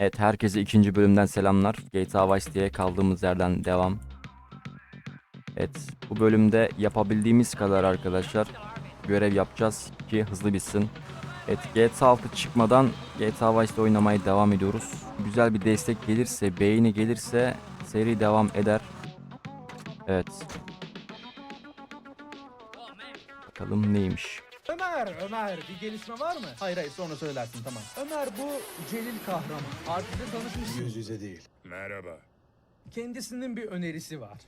Evet herkese ikinci bölümden selamlar. GTA Vice diye kaldığımız yerden devam. Evet bu bölümde yapabildiğimiz kadar arkadaşlar görev yapacağız ki hızlı bitsin. Evet GTA 6 çıkmadan GTA Vice'de oynamaya devam ediyoruz. Güzel bir destek gelirse, beğeni gelirse seri devam eder. Evet. Bakalım neymiş. Ömer, Ömer bir gelişme var mı? Hayır hayır sonra söylersin tamam. Ömer bu Celil kahraman. Artiste tanışmışsın. Yüz yüze değil. Merhaba. Kendisinin bir önerisi var.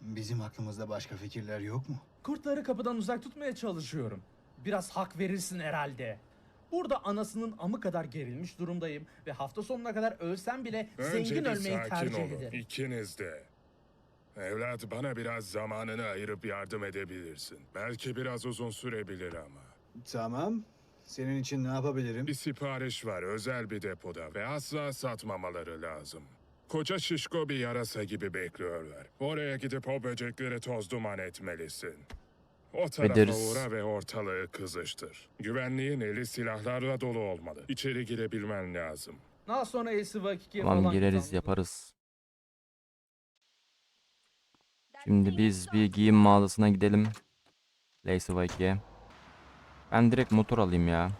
Bizim aklımızda başka fikirler yok mu? Kurtları kapıdan uzak tutmaya çalışıyorum. Biraz hak verirsin herhalde. Burada anasının amı kadar gerilmiş durumdayım ve hafta sonuna kadar ölsem bile Önce zengin bir ölmeyi sakin tercih olun. ederim. İkiniz de. Evlat bana biraz zamanını ayırıp yardım edebilirsin. Belki biraz uzun sürebilir ama. Tamam. Senin için ne yapabilirim? Bir sipariş var özel bir depoda ve asla satmamaları lazım. Koca şişko bir yarasa gibi bekliyorlar. Oraya gidip o böcekleri toz duman etmelisin. O tarafa Ederiz. uğra ve ortalığı kızıştır. Güvenliğin eli silahlarla dolu olmalı. İçeri girebilmen lazım. Daha sonra Esi Vakiki'ye Tamam falan gireriz yaparız. Şimdi biz bir giyim mağazasına gidelim. Laceway'e. Ben direkt motor alayım ya.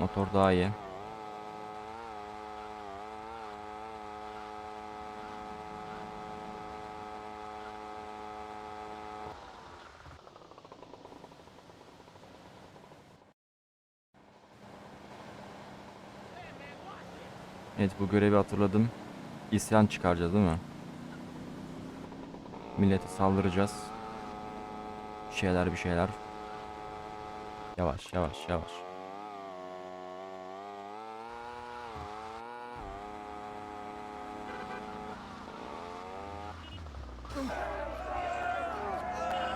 Motor daha iyi. Evet bu görevi hatırladım. İsyan çıkaracağız değil mi? Millete saldıracağız. Bir şeyler bir şeyler. Yavaş yavaş yavaş.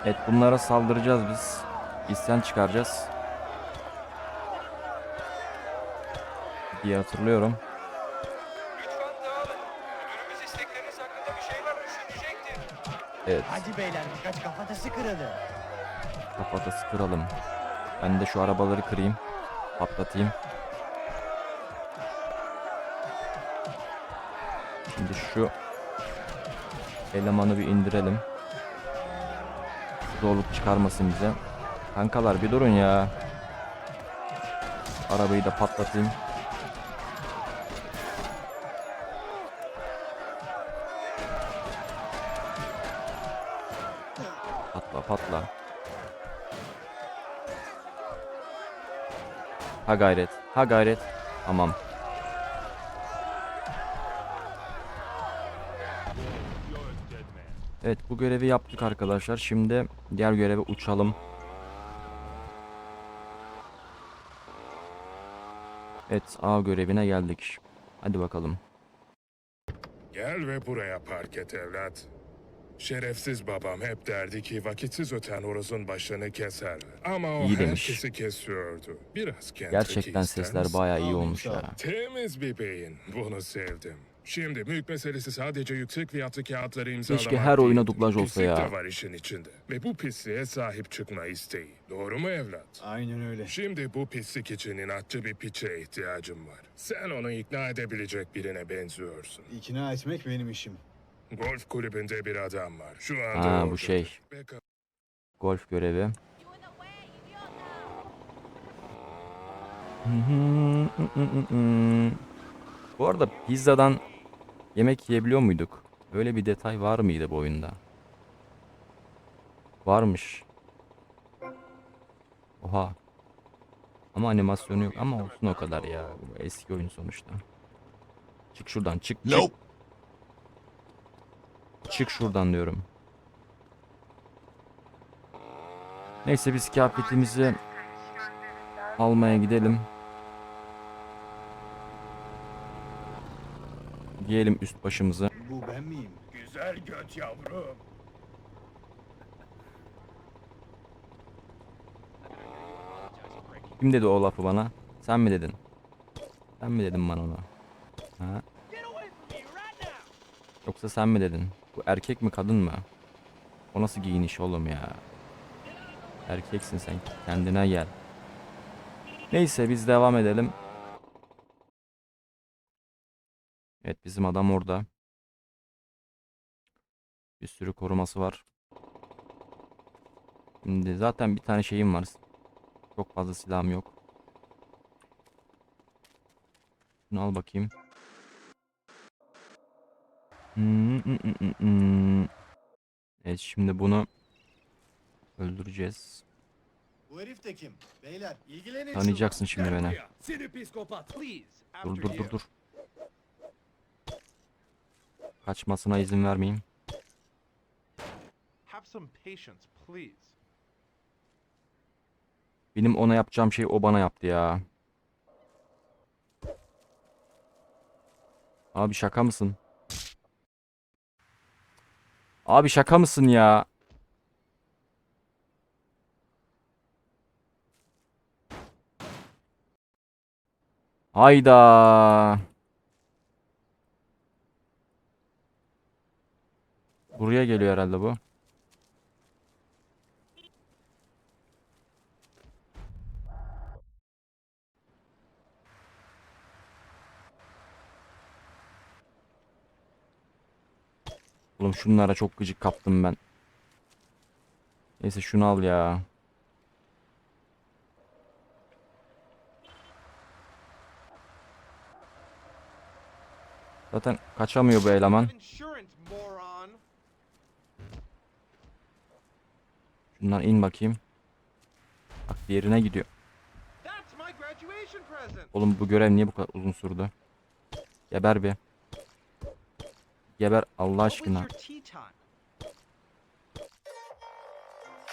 Evet bunlara saldıracağız biz. İsyan çıkaracağız. diye hatırlıyorum. Evet. Hadi beyler birkaç kafatası kıralım. Kafatası kıralım. Ben de şu arabaları kırayım. Patlatayım. Şimdi şu elemanı bir indirelim. Zorluk çıkarmasın bize. Kankalar bir durun ya. Arabayı da patlatayım. Ha gayret. Ha gayret. Tamam. Evet bu görevi yaptık arkadaşlar. Şimdi diğer göreve uçalım. Evet A görevine geldik. Hadi bakalım. Gel ve buraya park et evlat. Şerefsiz babam hep derdi ki vakitsiz öten horozun başını keser. Ama o İyi demiş. herkesi kesiyordu. Biraz Kentucky Gerçekten ister sesler misin? bayağı iyi olmuş ya. Temiz bir beyin. Bunu sevdim. Şimdi mülk meselesi sadece yüksek fiyatlı kağıtları imzalamak Keşke her oyuna değil. dublaj olsa Pislik ya. de var işin içinde. Ve bu pisliğe sahip çıkma isteği. Doğru mu evlat? Aynen öyle. Şimdi bu pislik için inatçı bir piçe ihtiyacım var. Sen onu ikna edebilecek birine benziyorsun. İkna etmek benim işim. Golf kulübünde bir adam var. Şu anda Ha bu şey. Golf görevi. Bu arada pizzadan yemek yiyebiliyor muyduk? Böyle bir detay var mıydı bu oyunda? Varmış. Oha. Ama animasyonu yok ama olsun o kadar ya. Bu eski oyun sonuçta. Çık şuradan çık çık. Çık şuradan diyorum. Neyse biz kıyafetimizi almaya gidelim. Giyelim üst başımızı. Bu ben miyim? Güzel göt yavrum. Kim dedi o lafı bana? Sen mi dedin? Sen mi dedin bana onu? Ha? Yoksa sen mi dedin? Bu erkek mi kadın mı? O nasıl giyiniş oğlum ya? Erkeksin sen. Kendine gel. Neyse biz devam edelim. Evet bizim adam orada. Bir sürü koruması var. Şimdi zaten bir tane şeyim var. Çok fazla silahım yok. Şunu al bakayım. Hmm, hmm, hmm, hmm, hmm. Evet şimdi bunu öldüreceğiz. Bu herif de kim? Beyler ilgilenin Tanıyacaksın şimdi beni. Seni psikopat. Please. Dur dur dur dur. Kaçmasına izin vermeyeyim. Have some patience, please. Benim ona yapacağım şey o bana yaptı ya. Abi şaka mısın? Abi şaka mısın ya? Hayda. Buraya geliyor herhalde bu. Oğlum şunlara çok gıcık kaptım ben. Neyse şunu al ya. Zaten kaçamıyor bu eleman. Şundan in bakayım. Bak diğerine gidiyor. Oğlum bu görev niye bu kadar uzun sürdü? Geber bir. Geber Allah aşkına.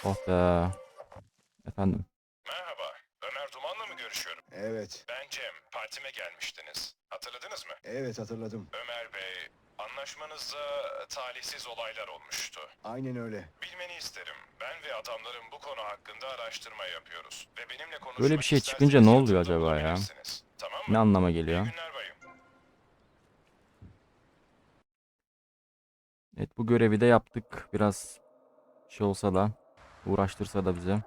Oh be. Efendim. Merhaba, Ömer Duman'la mı görüşüyorum? Evet, Ben Cem, partime gelmiştiniz. Hatırladınız mı? evet hatırladım. Ömer Bey, anlaşmanızda talihsiz olaylar olmuştu. Aynen öyle. Bilmeni isterim. Ben ve adamlarım bu konu hakkında araştırma yapıyoruz. Ve benimle konuşmak Böyle bir şey isterseniz çıkınca ne oluyor yanımda acaba ya? bulabilirsiniz. Tamam mı? Ne anlama İyi geliyor? günler bayım. Evet bu görevi de yaptık. Biraz şey olsa da uğraştırsa da bize.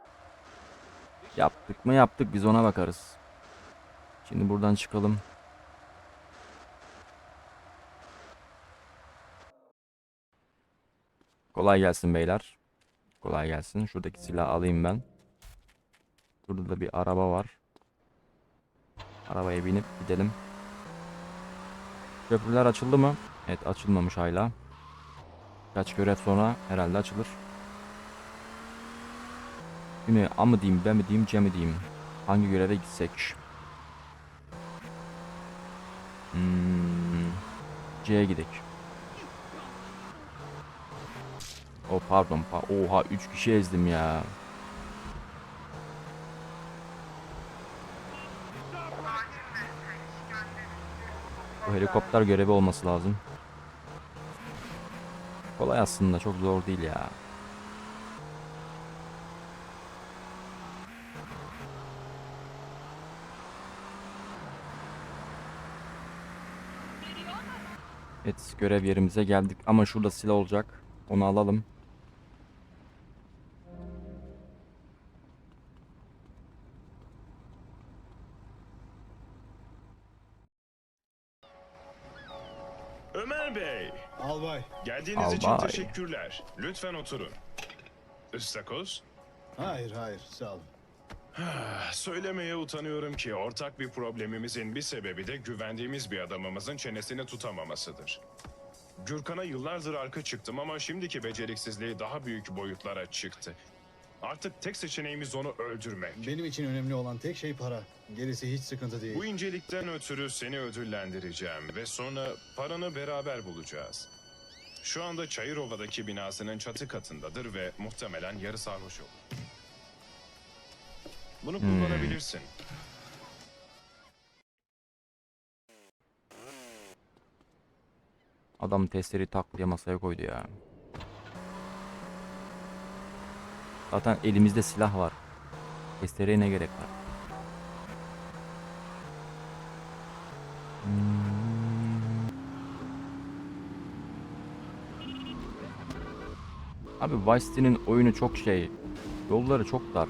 Yaptık mı yaptık biz ona bakarız. Şimdi buradan çıkalım. Kolay gelsin beyler. Kolay gelsin. Şuradaki silahı alayım ben. Burada da bir araba var. Arabaya binip gidelim. Köprüler açıldı mı? Evet açılmamış hala. Kaç görev sonra herhalde açılır. Şimdi A mı diyeyim, B mi diyeyim, C mi diyeyim? Hangi göreve gitsek? Hmm, C'ye gidek. O pardon, pa oha 3 kişi ezdim ya. Bu helikopter görevi olması lazım. Kolay aslında çok zor değil ya. Evet görev yerimize geldik ama şurada silah olacak. Onu alalım. Ömer Bey, Albay. geldiğiniz için Albay. teşekkürler. Lütfen oturun. Istakoz? Hayır hayır sağ olun. Ah, Söylemeye utanıyorum ki ortak bir problemimizin bir sebebi de güvendiğimiz bir adamımızın çenesini tutamamasıdır. Gürkan'a yıllardır arka çıktım ama şimdiki beceriksizliği daha büyük boyutlara çıktı. Artık tek seçeneğimiz onu öldürmek. Benim için önemli olan tek şey para. Gerisi hiç sıkıntı değil. Bu incelikten ötürü seni ödüllendireceğim ve sonra paranı beraber bulacağız. Şu anda Çayırova'daki binasının çatı katındadır ve muhtemelen yarı sarhoş olur. Bunu kullanabilirsin. Adam testleri tak diye masaya koydu ya. Zaten elimizde silah var. Testereye ne gerek var? Abi Vice City'nin oyunu çok şey. Yolları çok dar.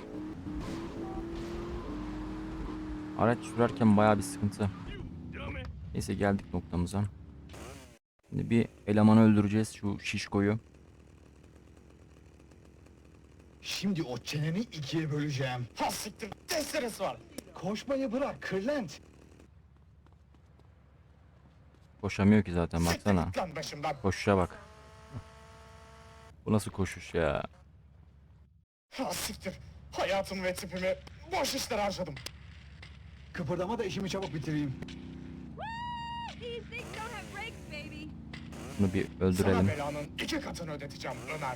Araç sürerken bayağı bir sıkıntı. Neyse geldik noktamıza. Şimdi bir elemanı öldüreceğiz şu şişkoyu. Şimdi o çeneni ikiye böleceğim. Ha siktir testeresi var. Koşmayı bırak kırlent. Koşamıyor ki zaten baksana. Lan başımdan. Koşuşa bak. Bu nasıl koşuş ya? Ha siktir. Hayatımı ve tipimi boş işlere harcadım. Kıpırdama da işimi çabuk bitireyim. These things don't have brakes, baby. Bunu bir Sana öldürelim. belanın iki katını ödeteceğim Ömer.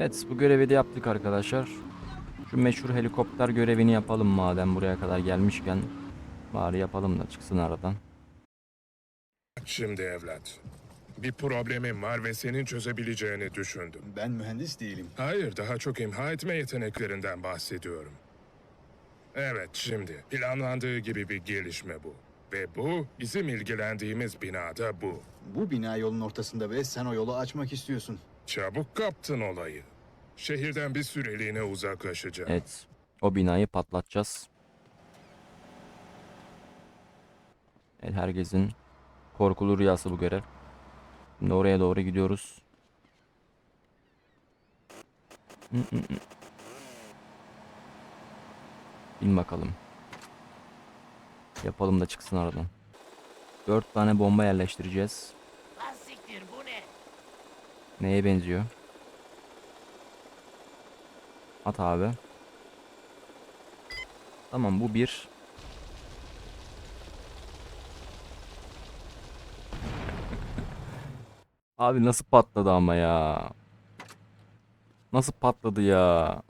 Evet bu görevi de yaptık arkadaşlar. Şu meşhur helikopter görevini yapalım madem buraya kadar gelmişken. Bari yapalım da çıksın aradan. Şimdi evlat. Bir problemim var ve senin çözebileceğini düşündüm. Ben mühendis değilim. Hayır, daha çok imha etme yeteneklerinden bahsediyorum. Evet, şimdi planlandığı gibi bir gelişme bu. Ve bu bizim ilgilendiğimiz binada bu. Bu bina yolun ortasında ve sen o yolu açmak istiyorsun. Çabuk kaptın olayı. Şehirden bir süreliğine uzaklaşacağım. Evet o binayı patlatacağız. Evet herkesin korkulu rüyası bu görev. Şimdi oraya doğru gidiyoruz. Bin bakalım. Yapalım da çıksın aradan. Dört tane bomba yerleştireceğiz. Neye benziyor? At abi. Tamam bu bir. Abi nasıl patladı ama ya. Nasıl patladı ya.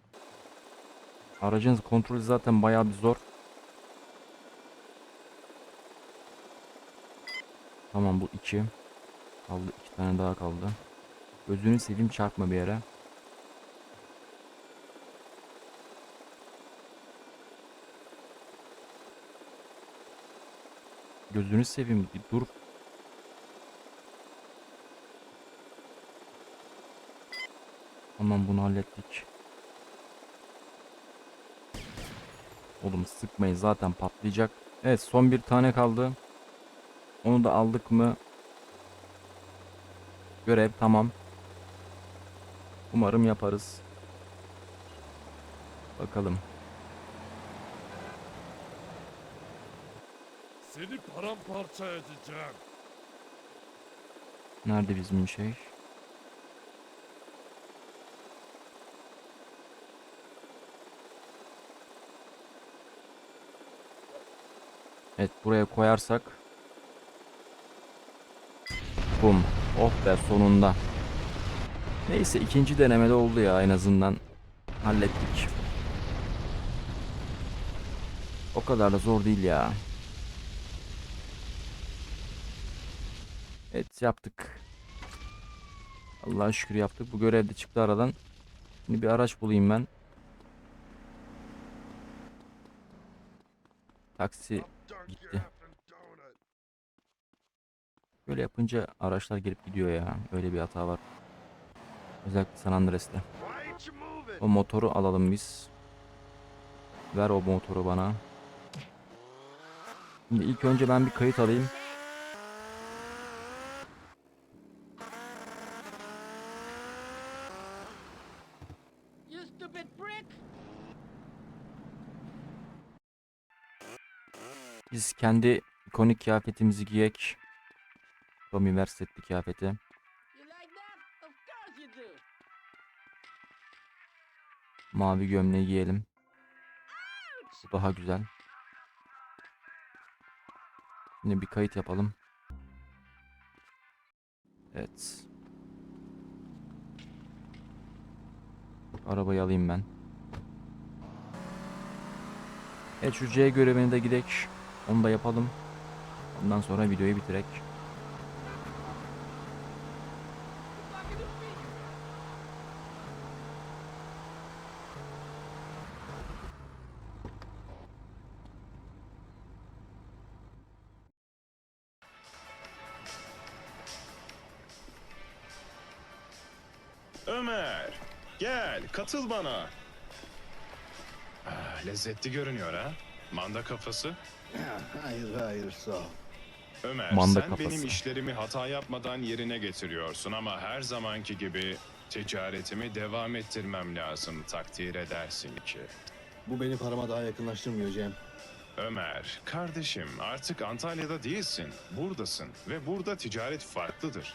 Aracın kontrolü zaten bayağı bir zor. Tamam bu iki. Kaldı iki tane daha kaldı. Gözünü seveyim çarpma bir yere. Gözünü seveyim bir dur. Tamam bunu hallettik. Oğlum sıkmayın zaten patlayacak. Evet son bir tane kaldı. Onu da aldık mı? Görev tamam. Umarım yaparız. Bakalım. Seni paramparça edeceğim. Nerede bizim şey? Evet buraya koyarsak. Bum. Oh be sonunda. Neyse ikinci denemede oldu ya en azından. Hallettik. O kadar da zor değil ya. Evet yaptık. Allah'a şükür yaptık. Bu görev de çıktı aradan. Şimdi bir araç bulayım ben. Taksi gitti. Böyle yapınca araçlar gelip gidiyor ya. Öyle bir hata var. Özellikle San Andreas'te. O motoru alalım biz. Ver o motoru bana. Şimdi ilk önce ben bir kayıt alayım. Biz kendi ikonik kıyafetimizi giyek. Tommy Versetti kıyafeti. Mavi gömleği giyelim. Bu daha güzel. Şimdi bir kayıt yapalım. Evet. Arabayı alayım ben. Evet şu C görevini de gidek. Onu da yapalım. Ondan sonra videoyu bitirek. Ömer, gel katıl bana. Ah, lezzetli görünüyor ha. Manda kafası. Hayır hayır sağ ol. Ömer, Manda sen kafası. benim işlerimi hata yapmadan yerine getiriyorsun ama her zamanki gibi ticaretimi devam ettirmem lazım takdir edersin ki. Bu beni parama daha yakınlaştırmıyor Cem. Ömer, kardeşim artık Antalya'da değilsin, buradasın ve burada ticaret farklıdır.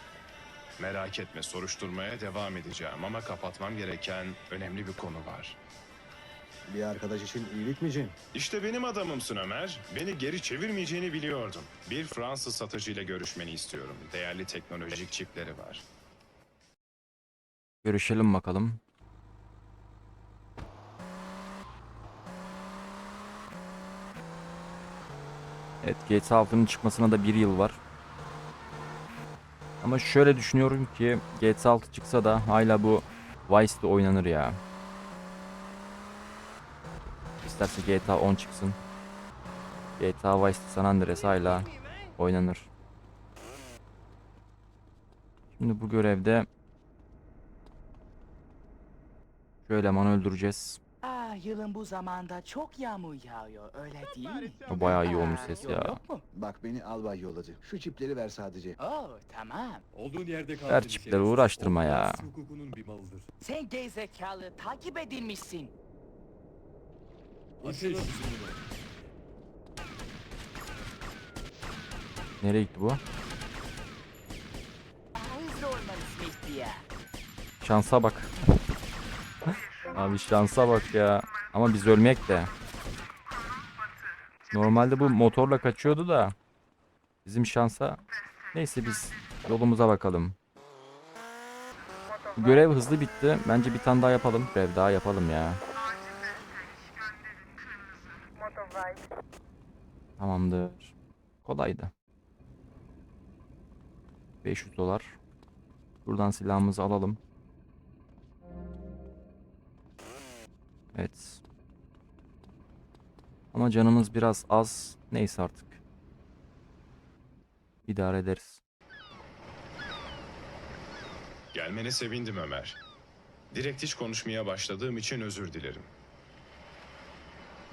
Merak etme soruşturmaya devam edeceğim ama kapatmam gereken önemli bir konu var. Bir arkadaş için iyilik mi Cem? İşte benim adamımsın Ömer. Beni geri çevirmeyeceğini biliyordum. Bir Fransız satıcıyla görüşmeni istiyorum. Değerli teknolojik çipleri var. Görüşelim bakalım. Evet GTA 6'nın çıkmasına da bir yıl var. Ama şöyle düşünüyorum ki GTA 6 çıksa da hala bu Vice'de oynanır ya. İsterse GTA 10 çıksın. GTA Vice San Andreas hala oynanır. Şimdi bu görevde şu elemanı öldüreceğiz. Ah, yılın bu zamanda çok yağmur yağıyor, öyle değil mi? Bayağı iyi olmuş ses yol ya. Yok mu? Bak beni albay yolladı. Şu çipleri ver sadece. Oo, tamam. Olduğun yerde kal. Ver çipleri, uğraştırma ya. Hukukunun bir malıdır. Sen gerizekalı takip edilmişsin. Ateş. Nereye gitti bu? Hızlı olmalısın ihtiyar. Şansa bak. Abi şansa bak ya. Ama biz ölmeyek de. Normalde bu motorla kaçıyordu da. Bizim şansa. Neyse biz yolumuza bakalım. Görev hızlı bitti. Bence bir tane daha yapalım. Görev daha yapalım ya. Tamamdır. Kolaydı. 500 dolar. Buradan silahımızı alalım. Evet. Ama canımız biraz az. Neyse artık. İdare ederiz. Gelmene sevindim Ömer. Direkt hiç konuşmaya başladığım için özür dilerim.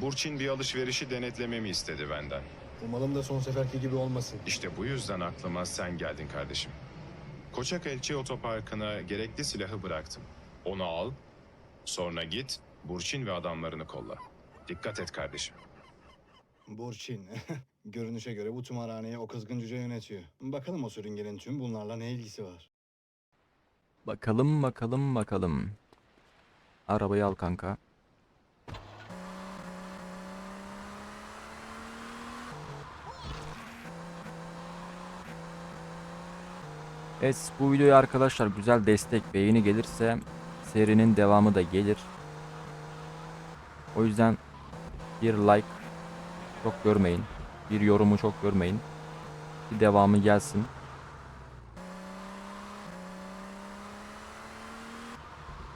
Burçin bir alışverişi denetlememi istedi benden. Umalım da son seferki gibi olmasın. İşte bu yüzden aklıma sen geldin kardeşim. Koçak Elçi Otoparkı'na gerekli silahı bıraktım. Onu al, sonra git, Burçin ve adamlarını kolla. Dikkat et kardeşim. Burçin. Görünüşe göre bu tımarhaneyi o kızgın cüce yönetiyor. Bakalım o sürüngenin tüm bunlarla ne ilgisi var? Bakalım bakalım bakalım. Arabayı al kanka. Evet bu videoya arkadaşlar güzel destek beğeni gelirse serinin devamı da gelir. O yüzden bir like çok görmeyin. Bir yorumu çok görmeyin. Bir devamı gelsin.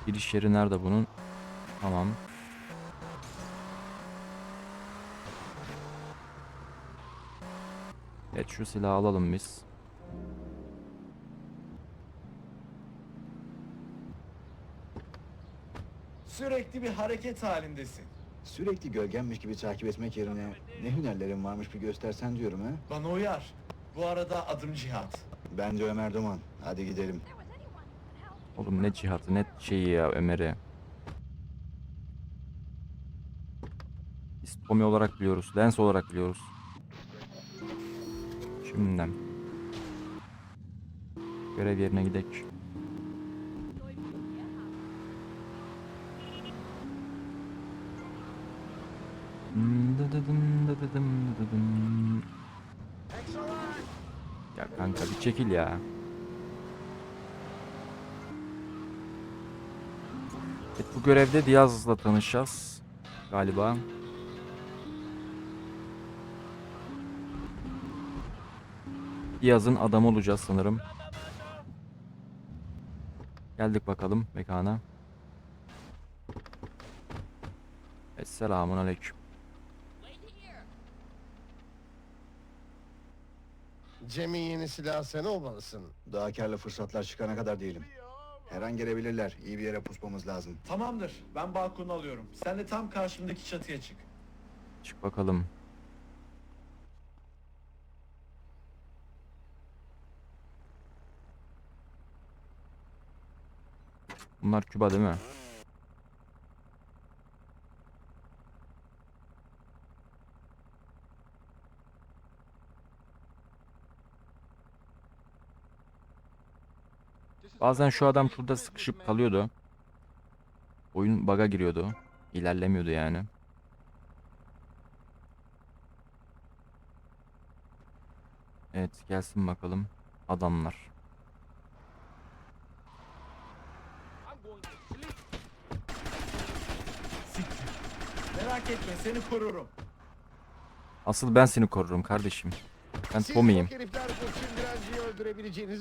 Giriş yeri nerede bunun? Tamam. Evet şu silahı alalım biz. Sürekli bir hareket halindesin. Sürekli gölgenmiş gibi takip etmek yerine ne hünerlerin varmış bir göstersen diyorum ha. Bana uyar. Bu arada adım Cihat. Ben de Ömer Duman. Hadi gidelim. Oğlum ne cihatı ne şeyi ya Ömer'i. Biz Tommy olarak biliyoruz. Lens olarak biliyoruz. Şimdiden. Görev yerine gidelim. Ya kanka bir çekil ya. Evet, bu görevde Diaz'la tanışacağız galiba. Diaz'ın adamı olacağız sanırım. Geldik bakalım mekana. Esselamun Aleyküm. Cem'in yeni silahı sen olmalısın. Daha karlı fırsatlar çıkana kadar değilim. Her an gelebilirler. İyi bir yere pusmamız lazım. Tamamdır. Ben balkonu alıyorum. Sen de tam karşımdaki çatıya çık. Çık bakalım. Bunlar Küba değil mi? Bazen şu adam şurada sıkışıp kalıyordu. Oyun bug'a giriyordu. İlerlemiyordu yani. Evet gelsin bakalım adamlar. Merak etme seni korurum. Asıl ben seni korurum kardeşim. Ben Siz Tommy'yim.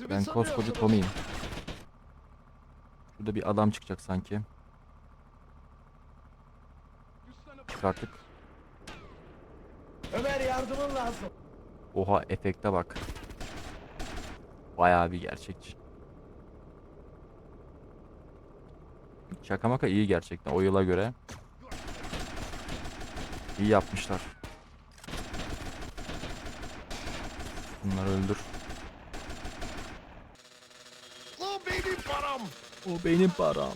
Ben koskoca? Tommy'yim. Şurada bir adam çıkacak sanki. Çık artık. Ömer yardımın lazım. Oha efekte bak. Bayağı bir gerçekçi. Şaka maka iyi gerçekten o yıla göre. İyi yapmışlar. Bunları öldür. O benim param. O benim param.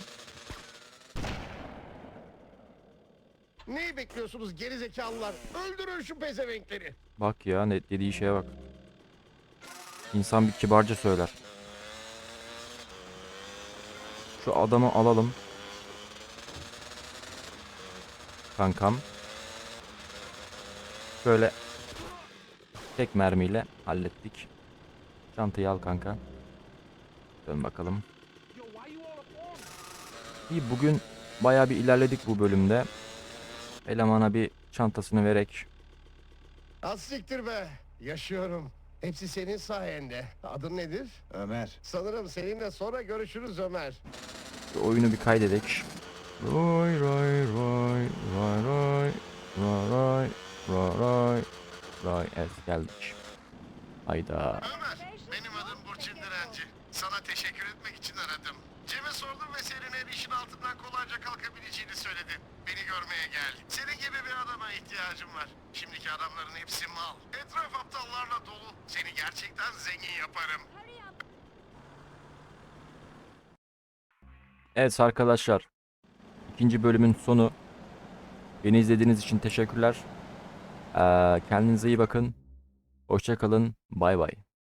Neyi bekliyorsunuz geri zekalılar? Öldürün şu pezevenkleri. Bak ya ne dediği şeye bak. İnsan bir kibarca söyler. Şu adamı alalım. Kankam. Şöyle tek mermiyle hallettik. Çantayı al kanka. Dön bakalım. İyi bugün bayağı bir ilerledik bu bölümde. Elemana bir çantasını verek Az siktir be. Yaşıyorum. Hepsi senin sayende. Adın nedir? Ömer. Sanırım seninle sonra görüşürüz Ömer. Şu oyunu bir kaydedek. Roy roy roy roy roy roy roy roy roy roy evet geldik. Hayda. Ömer, benim adım Burçin Direnci. Sana teşekkür etmek için aradım. Cem'e sordum ve senin her işin altından kolayca kalkabileceğini söyledi. Beni görmeye geldi. Senin gibi bir adama ihtiyacım var. Şimdiki adamların hepsi mal. Etraf aptallarla dolu. Seni gerçekten zengin yaparım. Evet arkadaşlar. ikinci bölümün sonu. Beni izlediğiniz için teşekkürler. Ee, kendinize iyi bakın. Hoşça kalın. Bay bay.